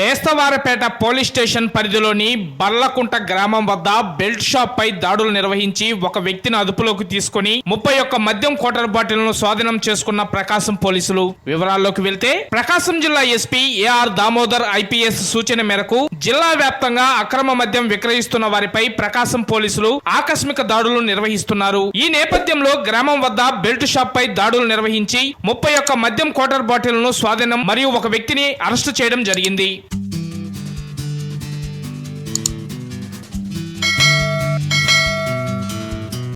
Bestavarapeta police station పరిధిలోని బర్లకుంట గ్రామం వద్ద బెల్ట్ షాప్ పై దాడులు నిర్వహించి ఒక వ్యక్తిని అదుపులోకి తీసుకుని ముప్పై ఒక్క మద్యం క్వార్టర్ బాటిల్ను స్వాధీనం చేసుకున్న ప్రకాశం పోలీసులు. వివరాల్లోకి వెళ్తే ప్రకాశం జిల్లా ఎస్పీ ఏఆర్ దామోదర్ ఐపీఎస్ సూచన మేరకు జిల్లా వ్యాప్తంగా అక్రమ మద్యం విక్రయిస్తున్న వారిపై ప్రకాశం పోలీసులు ఆకస్మిక దాడులు నిర్వహిస్తున్నారు. ఈ నేపథ్యంలో గ్రామం వద్ద బెల్ట్ షాప్ పై దాడులు నిర్వహించి ముప్పై ఒక్క మద్యం క్వార్టర్ బాటిల్ను స్వాధీనం మరియు ఒక వ్యక్తిని అరెస్టు చేయడం జరిగింది.